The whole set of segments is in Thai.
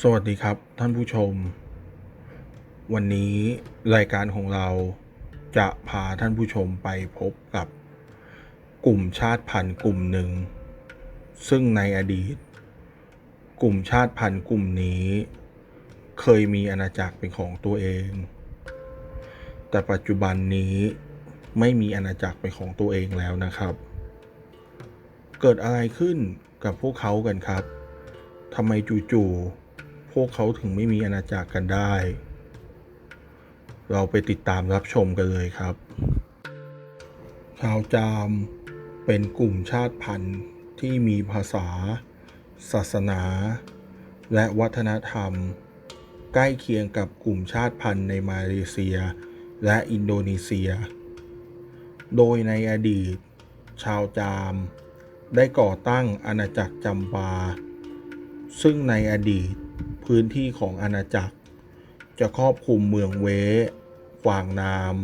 สวัสดีครับท่านผู้ชม วันนี้รายการของเราจะพาท่านผู้ชมไปพบกับ กลุ่มชาติพันธุ์กลุ่มหนึ่ง ซึ่งในอดีต กลุ่มชาติพันธุ์กลุ่มนี้ เคยมีอาณาจักรเป็นของตัวเอง แต่ปัจจุบันนี้ไม่มีอาณาจักรเป็นของตัวเองแล้วนะครับ เกิดอะไรขึ้นกับพวกเขากันครับทำไมจู่ๆ พวกเขาถึงไม่มีอาณาจักรกันได้ เราไปติดตามรับชมกันเลยครับ ชาวจามเป็นกลุ่มชาติพันธุ์ที่มีภาษา ศาสนา และวัฒนธรรม ใกล้เคียงกับกลุ่มชาติพันธุ์ในมาเลเซีย และอินโดนีเซีย โดยในอดีต ชาวจาม ได้ก่อตั้งอาณาจักรจำปา ซึ่งในอดีต พื้นที่ของอาณาจักร จะครอบคลุมเมืองเวกวางนาม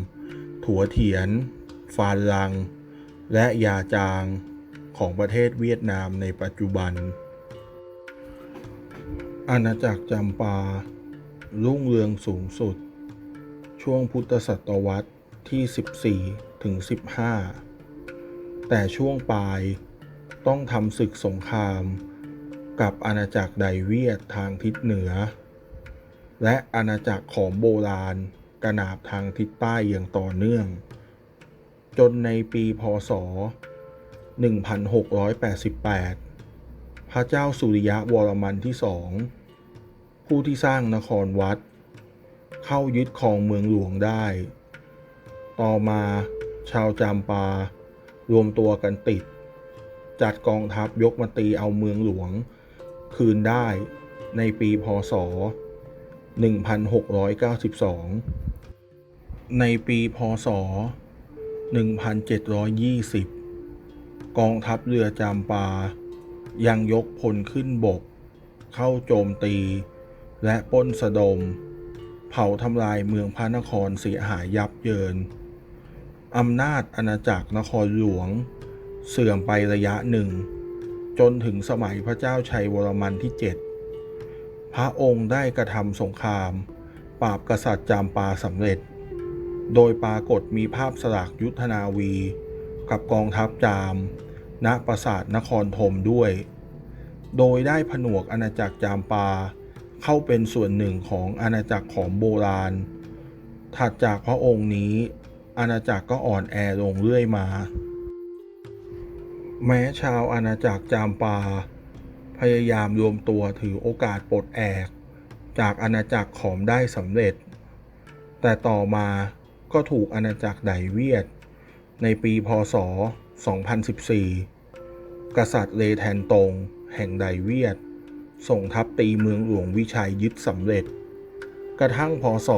ถัวเถียน ฟานลัง และยาจางของประเทศเวียดนามในปัจจุบัน อาณาจักรจำปา รุ่งเรืองสูงสุด ช่วงพุทธศตวรรษที่ 14 ถึง 15 แต่ช่วงปลายต้องทำศึกสงคราม กับอาณาจักรไดเวียดทางทิศเหนือ และอาณาจักรของโบราณกระนาบทางทิศใต้อย่างต่อเนื่อง จนในปีพศ 1688 พระเจ้าสุริยะวรมันที่สองผู้ที่สร้างนครวัด เข้ายึดครองเมืองหลวงได้ ต่อมาชาวจามปารวมตัวกันติด จัดกองทัพยกมาตีเอาเมืองหลวง คืนได้ในปีพศ 1692 ในปีพศ 1720 กองทัพเรือจามปา ยังยกพลขึ้นบก เข้าโจมตี และป้นสะดม เผาทำลายเมืองพระนครเสียหายยับเยิน อำนาจอาณาจักรนครหลวง เสื่อมไประยะหนึ่ง จนถึงสมัยพระเจ้าชัยวรมันที่ 7 พระองค์ได้กระทำสงคราม ปราบกษัตริย์จามปาสำเร็จ โดยปรากฏมีภาพสลักยุทธนาวี กับกองทัพจาม ณปราสาทนครธมด้วย โดยได้ผนวกอาณาจักรจามปา เข้าเป็นส่วนหนึ่งของอาณาจักรของโบราณ ถัดจากพระองค์นี้ อาณาจักรก็อ่อนแอลงเรื่อยมา แม้ชาวอาณาจักรจามปา พยายามรวมตัวถือโอกาสปลดแอก จากอาณาจักรขอมได้สำเร็จ แต่ต่อมาก็ถูกอาณาจักรไดเวียด ในปีพศ 2014 กษัตริย์เลแทนตง แห่งไดเวียด ส่งทัพตีเมืองหลวงวิชัยยึดสำเร็จ กระทั่งพศ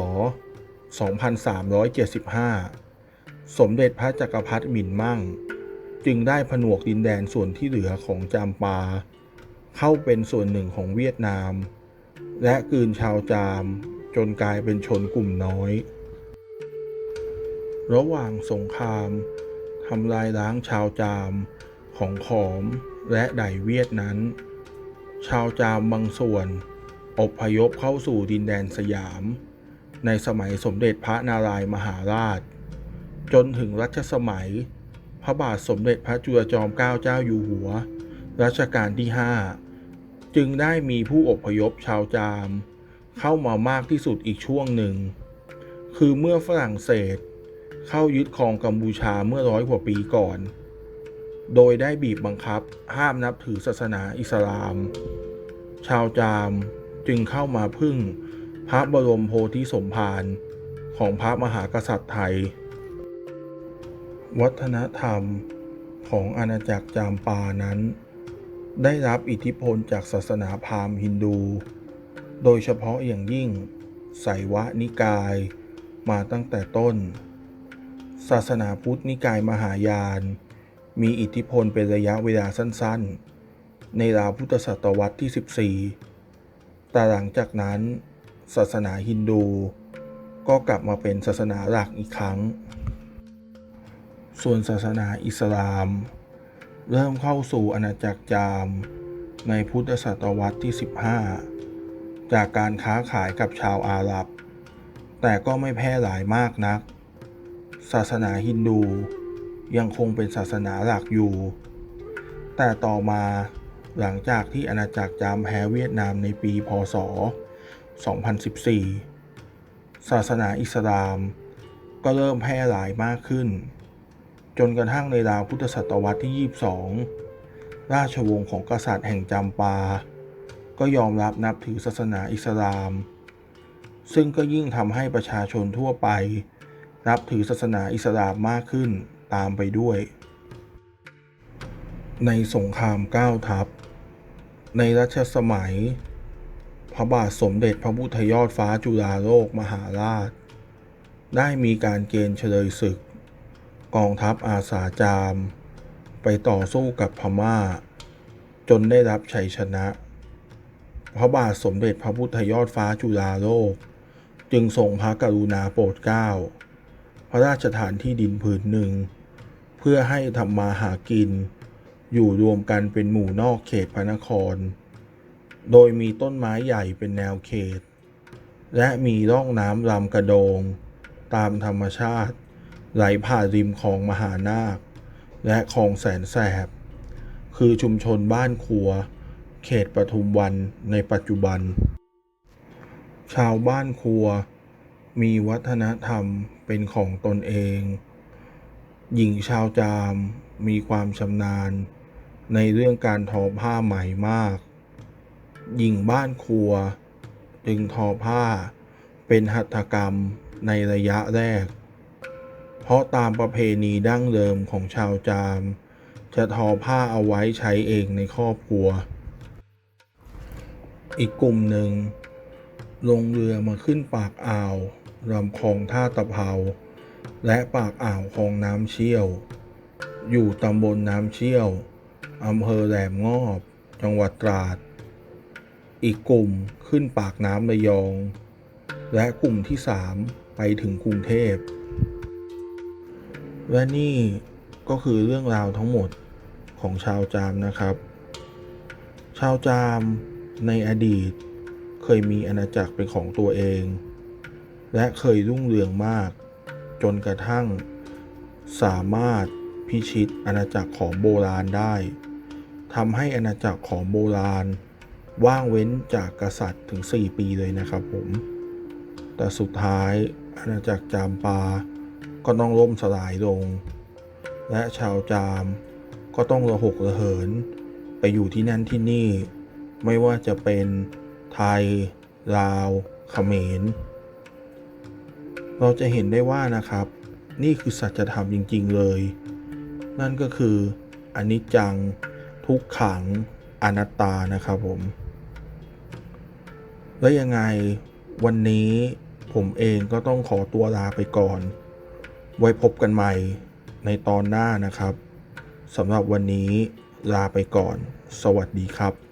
2375 สมเด็จพระจักรพรรดิหมินมั่ง จึงได้ผนวกดินแดนส่วนที่เหลือของจามปา เข้าเป็นส่วนหนึ่งของเวียดนาม และกืนชาวจามจนกลายเป็นชนกลุ่มน้อย ระหว่างสงครามทำลายล้างชาวจามของขอมและไดเวียดนั้น ชาวจามบางส่วนอพยพเข้าสู่ดินแดนสยาม ในสมัยสมเด็จพระนารายมหาราช จนถึงรัชสมัย พระบาทสมเด็จพระจุลจอมเกล้าเจ้าอยู่หัว รัชกาลที่ 5 จึงได้มีผู้อพยพชาวจาม เข้ามามากที่สุดอีกช่วงหนึ่ง คือเมื่อฝรั่งเศส เข้ายึดครองกัมพูชาเมื่อร้อยกว่าปีก่อน โดยได้บีบบังคับห้ามนับถือศาสนาอิสลาม ชาวจามจึงเข้ามาพึ่งพระบรมโพธิสมภารของพระมหากษัตริย์ไทย วัฒนธรรมของอาณาจักรจามปานั้น ได้รับอิทธิพลจากศาสนาพราหมณ์ฮินดู โดยเฉพาะอย่างยิ่งไสวะนิกายมาตั้งแต่ต้น ศาสนาพุทธนิกายมหายาน มีอิทธิพลเป็นระยะเวลาสั้นๆ ในราวพุทธศตวรรษที่ 14 แต่หลังจากนั้น ศาสนาฮินดูก็กลับมาเป็นศาสนาหลักอีกครั้ง ส่วนศาสนาอิสลาม เริ่มเข้าสู่อาณาจักรจาม ในพุทธศตวรรษที่ 15 จากการค้าขายกับชาวอาหรับ แต่ก็ไม่แพร่หลายมากนัก ศาสนาฮินดูยังคงเป็นศาสนาหลักอยู่ แต่ต่อมาหลังจากที่อาณาจักรจามแพ้เวียดนามในปีพศ 2014 ศาสนาอิสลามก็เริ่มแพร่หลายมากขึ้น จนกระทั่งในราวพุทธศตวรรษที่ 22 ราชวงศ์ของกษัตริย์แห่งจำปา ก็ยอมรับนับถือศาสนาอิสลาม ซึ่งก็ยิ่งทำให้ประชาชนทั่วไป นับถือศาสนาอิสลามมากขึ้นตามไปด้วย ในสงครามเก้าทัพ ในรัชสมัย พระบาทสมเด็จพระพุทธยอดฟ้าจุฬาโลกมหาราช ได้มีการเกณฑ์เฉลยศึก กองทัพอาสาจาม ไปต่อสู้กับพม่า จนได้รับชัยชนะ พระบาทสมเด็จพระพุทธยอดฟ้าจุฬาโลก จึงทรงพระกรุณาโปรดเกล้าพระราชทานที่ดินผืนหนึ่ง เพื่อให้ทำมาหากิน อยู่รวมกันเป็นหมู่นอกเขตพระนคร โดยมีต้นไม้ใหญ่เป็นแนวเขต และมีร่องน้ำลำกระโดง ตามธรรมชาติ ไหลผ่านริมคลองมหานาค และคลองแสนแสบ คือชุมชนบ้านครัว เขตปทุมวันในปัจจุบัน ชาวบ้านครัว มีวัฒนธรรมเป็นของตนเอง หญิงชาวจามมีความชำนาญ ในเรื่องการทอผ้าไหมมาก หญิงบ้านครัว จึงทอผ้าเป็นหัตถกรรมในระยะแรก ราะตามประเพณีดั้งเดิมของชาวจาม จะทอผ้าเอาไว้ใช้เองในครอบครัว อีกกลุ่มหนึ่ง ลงเรือมาขึ้นปากอ่าวลำคลองท่าตะเภา และปากอ่าวคลองน้ำเชี่ยว อยู่ตำบลน้ำเชี่ยวอำเภอแหลมงอบ จังหวัดตราด อีกกลุ่มขึ้นปากน้ำระยอง และกลุ่มที่สามไปถึงกรุงเทพ และนี่ก็คือเรื่องราวทั้งหมดของชาวจามนะครับ ชาวจามในอดีตเคยมีอาณาจักรเป็นของตัวเอง และเคยรุ่งเรืองมาก จนกระทั่งสามารถพิชิตอาณาจักรของโบราณได้ทำให้อาณาจักรของโบราณ ว่างเว้นจากกษัตริย์ถึง 4 ปีเลยนะครับผม แต่สุดท้ายอาณาจักรจามปา ก็ต้องล่มสลายลง และชาวจามก็ต้องระหกระเหิน ไปอยู่ที่นั่นที่นี่ ไม่ว่าจะเป็นไทย ลาวเขมร เราจะเห็นได้ว่านะครับ นี่คือสัจธรรมจริง ๆเลย นั่นก็คืออนิจจังทุกขังอนัตตานะครับผม แล้วยังไงวันนี้ผมเองก็ต้องขอตัวลาไปก่อน ไว้พบกันใหม่ในตอนหน้านะครับสำหรับวันนี้ลาไปก่อน สวัสดีครับ